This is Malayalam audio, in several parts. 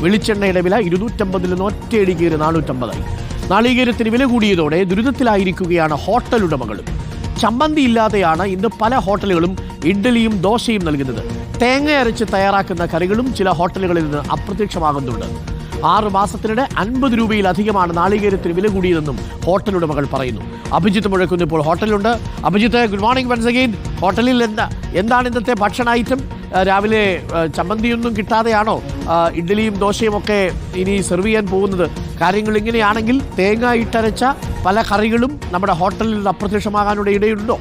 വെളിച്ചെണ്ണയുടെ വില ഇരുന്നൂറ്റമ്പതിൽ നിന്ന് ഒറ്റയടി കയറി നാനൂറ്റമ്പതായി. നാളികേരത്തിന് വില കൂടിയതോടെ ദുരിതത്തിലായിരിക്കുകയാണ് ഹോട്ടൽ ഉടമകളും. ചമ്മന്തി ഇല്ലാതെയാണ് ഇന്ന് പല ഹോട്ടലുകളും ഇഡ്ഡലിയും ദോശയും നൽകുന്നത്. തേങ്ങ അരച്ച് തയ്യാറാക്കുന്ന കറികളും ചില ഹോട്ടലുകളിൽ നിന്ന് അപ്രത്യക്ഷമാകുന്നുണ്ട്. ആറ് മാസത്തിനിടെ അൻപത് രൂപയിലധികമാണ് നാളികേരത്തിന് വില കൂടിയതെന്നും ഹോട്ടൽ ഉടമകൾ പറയുന്നു. അഭിജിത്ത് മുഴക്കുന്നു ഇപ്പോൾ ഹോട്ടലുണ്ട് Abhijith good morning once again ഹോട്ടലിൽ എന്താ? എന്താണ് ഇന്നത്തെ ഭക്ഷണ ഐറ്റം? രാവിലെ ചമ്മന്തിയൊന്നും കിട്ടാതെയാണോ? ഇഡ്ഡലിയും ദോശയും ഒക്കെ ഇനി സെർവ് ചെയ്യാൻ പോകുന്നത്? കാര്യങ്ങൾ ഇങ്ങനെയാണെങ്കിൽ തേങ്ങ ഇട്ടരച്ച പല കറികളും നമ്മുടെ ഹോട്ടലിൽ അപ്രത്യക്ഷമാകാനുള്ള ഇടയുണ്ടോ?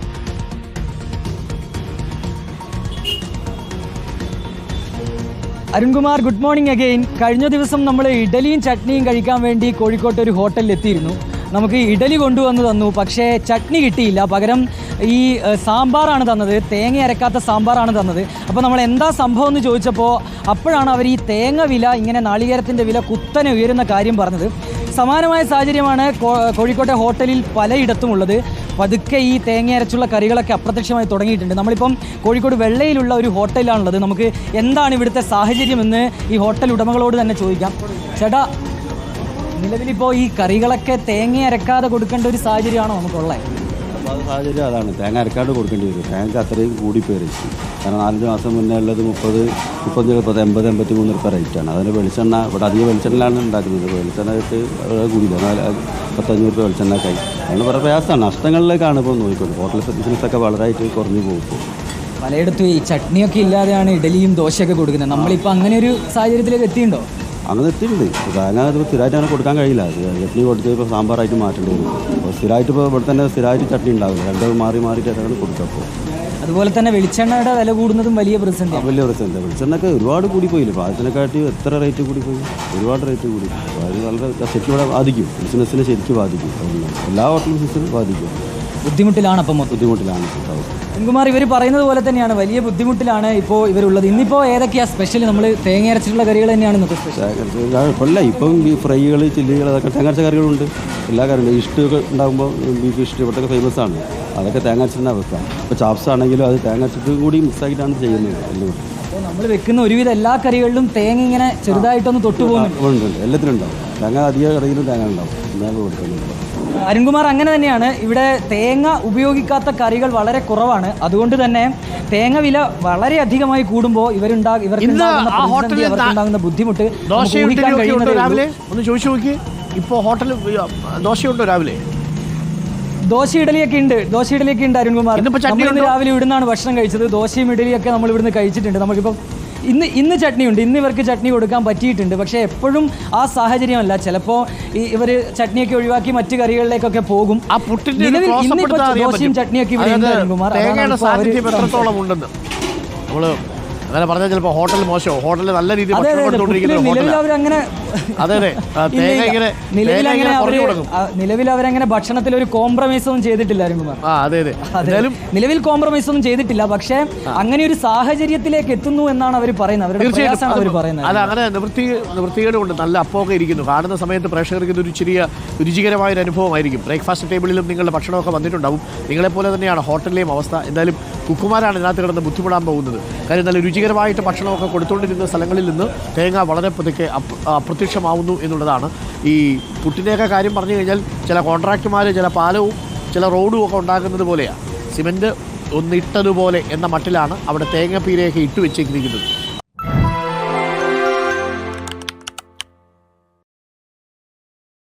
അരുൺകുമാർ ഗുഡ് മോർണിംഗ് അഗെയിൻ കഴിഞ്ഞ ദിവസം നമ്മൾ ഇഡലിയും ചട്നിയും കഴിക്കാൻ വേണ്ടി കോഴിക്കോട്ട് ഒരു ഹോട്ടലിൽ എത്തിയിരുന്നു. നമുക്ക് ഇഡലി കൊണ്ടുവന്ന് തന്നു പക്ഷേ ചട്നി കിട്ടിയില്ല. പകരം ഈ സാമ്പാറാണ് തന്നത്. തേങ്ങ അരക്കാത്ത സാമ്പാറാണ് തന്നത്. അപ്പോൾ നമ്മൾ എന്താ സംഭവം എന്ന് ചോദിച്ചപ്പോൾ അപ്പോഴാണ് അവർ ഈ തേങ്ങ വില ഇങ്ങനെ നാളികേരത്തിന്റെ വില കുത്തനെ ഉയരുന്ന കാര്യം പറഞ്ഞത്. സമാനമായ സാഹചര്യമാണ് കോഴിക്കോട്ടെ ഹോട്ടലിൽ പലയിടത്തും ഉള്ളത് പതുക്കെ ഈ തേങ്ങ അരച്ചുള്ള കറികളൊക്കെ അപ്രത്യക്ഷമായി തുടങ്ങിയിട്ടുണ്ട്. നമ്മളിപ്പം കോഴിക്കോട് വെള്ളയിലുള്ള ഒരു ഹോട്ടലിലാണുള്ളത്. നമുക്ക് എന്താണ് ഇവിടുത്തെ സാഹചര്യം എന്ന് ഈ ഹോട്ടൽ ഉടമകളോട് തന്നെ ചോദിക്കാം. ചേട്ടാ നിലവിലിപ്പോൾ ഈ കറികളൊക്കെ തേങ്ങ അരക്കാതെ കൊടുക്കേണ്ട ഒരു സാഹചര്യമാണോ നമുക്കുള്ളത്? സാഹചര്യം അതാണ്. തേങ്ങ അരക്കാണ്ട് കൊടുക്കേണ്ടി വരും. തേങ്ങ അത്രയും കൂടിപ്പോയി കാരണം നാലഞ്ച് മാസം മുന്നേ ഉള്ളത് മുപ്പത് മുപ്പത് മുപ്പത് എൺപത് എൺപത്തി മൂന്ന് രൂപ റേറ്റാണ് അതിന് വെളിച്ചെണ്ണ ഇവിടെ അധികം വെളിച്ചെണ്ണയിലാണ് ഉണ്ടാക്കുന്നത്. വെളിച്ചെണ്ണയ്ക്ക് കൂടിയില്ല പത്തഞ്ഞൂറ് രൂപ വെളിച്ചെണ്ണക്കായി അതുകൊണ്ട് വളരെ പ്രയാസമാണ്. നഷ്ടങ്ങളിലേക്കാണ് ഇപ്പോൾ നോക്കിക്കൊണ്ട് ഹോട്ടൽ ബിസിനസ്സൊക്കെ വളരെയായിട്ട് കുറഞ്ഞു പോകും പലയിടത്തും ഈ ചട്നിയൊക്കെ ഇല്ലാതെയാണ് ഇഡലിയും ദോശയൊക്കെ കൊടുക്കുന്നത്. നമ്മളിപ്പോൾ അങ്ങനെ ഒരു സാഹചര്യത്തിലേക്ക് എത്തിയിട്ടുണ്ടോ? അങ്ങനെ എത്തിയിട്ടുണ്ട്. തേങ്ങ ഇത് സ്ഥിരമായിട്ട് അങ്ങനെ കൊടുക്കാൻ കഴിയില്ല. അത് ചട്നി കൊടുത്ത് ഇപ്പോൾ സാമ്പാറായിട്ട് മാറ്റേണ്ടി വരും. അപ്പോൾ സ്ഥിരമായിട്ട് ഇപ്പോൾ ഇവിടെ തന്നെ സ്ഥിരമായിട്ട് ചട്നി ഉണ്ടാവില്ല. രണ്ടും മാറി മാറിയിട്ട് അതാണ് കൊടുക്കുക അതുപോലെ തന്നെ വെളിച്ചെണ്ണയുടെ വില കൂടുന്നതും വലിയ പ്രശ്നമാണ് വലിയ പ്രശ്നമില്ല വെളിച്ചെണ്ണൊക്കെ ഒരുപാട് കൂടി പോയില്ല? എത്ര റേറ്റ് കൂടി പോയി? ഒരുപാട് റേറ്റ് കൂടി. അത് വളരെ ശരിക്കും ഇവിടെ ബാധിക്കും. ബിസിനസ്സിനെ ശരിക്കും ബാധിക്കും. എല്ലാ ഹോട്ടൽ ബിസിനസ്സിനും ബാധിക്കും. ബുദ്ധിമുട്ടിലാണ് അപ്പം മൊത്തം. ബുദ്ധിമുട്ടിലാണ്. ഇപ്പോൾ ഇവർ പറയുന്നത് പോലെ തന്നെയാണ്. വലിയ ബുദ്ധിമുട്ടിലാണ് ഇപ്പോൾ ഇവരുള്ളത്. ഇന്നിപ്പോൾ ഏതൊക്കെയാ സ്പെഷ്യൽ നമ്മൾ തേങ്ങ അരച്ചിട്ടുള്ള കറികൾ തന്നെയാണ് ഇന്നത്തെ സ്പെഷ്യൽ കൊല്ല ഇപ്പം ഈ ഫ്രൈകൾ ചില്ലികൾ അതൊക്കെ തേങ്ങാച്ച കറികളുണ്ട്. എല്ലാ കറികളും ഇഷ്ടമൊക്കെ ഉണ്ടാകുമ്പോൾ ബീഫ് ഇഷ്ടം ഇവിടുത്തെ ഫേമസ് ആണ്. അതൊക്കെ തേങ്ങ അരച്ചിന്റെ അവസ്ഥ ഇപ്പോൾ ചാപ്സ് ആണെങ്കിലും അത് തേങ്ങാച്ചിട്ട് കൂടി മിക്സ് ആക്കിയിട്ടാണ് ചെയ്യുന്നത് എല്ലാം. അപ്പോൾ നമ്മൾ വെക്കുന്ന ഒരുവിധ എല്ലാ കറികളിലും തേങ്ങ ഇങ്ങനെ ചെറുതായിട്ടൊന്ന് തൊട്ടു പോകുന്നുണ്ട്. ഉണ്ട് ഉണ്ട്. എല്ലാത്തിനും ഉണ്ടാവും. തേങ്ങ അധികം കറിയിലും തേങ്ങ ഉണ്ടാവും. തേങ്ങ കൊടുക്കുന്നുണ്ട് അരുൺകുമാർ അങ്ങനെ തന്നെയാണ്. ഇവിടെ തേങ്ങ ഉപയോഗിക്കാത്ത കറികൾ വളരെ കുറവാണ്. അതുകൊണ്ട് തന്നെ തേങ്ങ വില വളരെ അധികമായി കൂടുമ്പോൾ ഇവരുണ്ടാ ഇവർക്ക് ഉണ്ടാകുന്ന ആ പ്രതിസന്ധി, ഹോട്ടലിൽ അവർക്ക് ഉണ്ടാകുന്ന ബുദ്ധിമുട്ട് രാവിലെ? ഒന്ന് ചോദിച്ചു നോക്കി. ഇപ്പോൾ ഹോട്ടൽ ദോശയുണ്ടോ രാവിലെ? ദോശ ഇഡലിയൊക്കെ ഉണ്ട്. ദോശ ഇഡലിയൊക്കെ ഉണ്ട് അരുൺകുമാർ. നമ്മൾ രാവിലെ ഇവിടുന്നാണ് ഭക്ഷണം കഴിച്ചത്. ദോശയും ഇഡലിയൊക്കെ നമ്മൾ ഇവിടുന്ന് കഴിച്ചിട്ടുണ്ട്. നമുക്കിപ്പം ഇന്ന് ഇന്ന് ചട്നി ഉണ്ട് ഇന്ന് ഇവർക്ക് ചട്നി കൊടുക്കാൻ പറ്റിയിട്ടുണ്ട്. പക്ഷേ എപ്പോഴും ആ സാഹചര്യമല്ല. ചിലപ്പോൾ ഈ ഇവർ ചട്നിയൊക്കെ ഒഴിവാക്കി മറ്റ് കറികളിലേക്കൊക്കെ പോകും. ആ പുട്ടിന്റെ നിലവിൽ ദോശയും. ചട്നിയൊക്കെ ഇവിടെ ഉണ്ട് അരുൺകുമാർ അതാണ് ഇപ്പോൾ അവർ നമ്മൾ അങ്ങനെ പറഞ്ഞാൽ ചിലപ്പോൾ ഹോട്ടൽ മോശമോ ഹോട്ടലിൽ നല്ല രീതിയിൽ ഭക്ഷണം കൊടുത്തുകൊണ്ടിരിക്കുന്ന നിലവിൽ അവരങ്ങനെ അതെ അതെ. തേങ്ങ ഇങ്ങനെ നിലവിൽ അങ്ങനെ ഇങ്ങനെ കുറഞ്ഞു കൊടുക്കും. നിലവിൽ അവരങ്ങനെ ഭക്ഷണത്തിൽ ഒരു കോംപ്രമൈസ് ഒന്നും ചെയ്തിട്ടില്ല അരുൺകുമാർ ആ അതെ അതെ. അതെ. എന്തായാലും നിലവിൽ കോംപ്രമൈസ് ഒന്നും ചെയ്തിട്ടില്ല പക്ഷേ അങ്ങനെ ഒരു സാഹചര്യത്തിലേക്ക് എത്തുന്നു എന്നാണ് അവർ പറയുന്നത്. അവരുടെ പ്രയാസമാണ് അവർ പറയുന്നത്. അങ്ങനെ നിവൃത്തി നിവൃത്തികേട് കൊണ്ട് നല്ല അപ്പമൊക്കെ ഇരിക്കുന്നു. കാണുന്ന സമയത്ത് പ്രേക്ഷകർക്ക് ഇതൊരു ചെറിയ രുചികരമായ ഒരു അനുഭവമായിരിക്കും. ബ്രേക്ക്ഫാസ്റ്റ് ടേബിളിലും നിങ്ങളുടെ ഭക്ഷണമൊക്കെ വന്നിട്ടുണ്ടാവും. നിങ്ങളെപ്പോലെ തന്നെയാണ് ഹോട്ടലിലെയും അവസ്ഥ. എന്തായാലും കുക്കുമാരാണ് ഇതിനകത്ത് കിടന്ന് ബുദ്ധിമുട്ടാൻ പോകുന്നത്. കാര്യം നല്ല രുചികരമായിട്ട് ഭക്ഷണമൊക്കെ കൊടുത്തുകൊണ്ടിരുന്ന സ്ഥലങ്ങളിൽ നിന്ന് തേങ്ങ വളരെ പതുക്കെ അപ്ര- അപ്രത്യക്ഷമാവുന്നു എന്നുള്ളതാണ്. ഈ പുട്ടിന്റെയൊക്കെ കാര്യം പറഞ്ഞു കഴിഞ്ഞാൽ ചില കോൺട്രാക്റ്റുമാർ ചില പാലവും ചില റോഡും ഒക്കെ ഉണ്ടാക്കുന്നത് പോലെയാണ് സിമന്റ് ഒന്നിട്ടതുപോലെ എന്ന മട്ടിലാണ് അവിടെ തേങ്ങ പീരയൊക്കെ ഇട്ട് വെച്ചിരിക്കുന്നത്.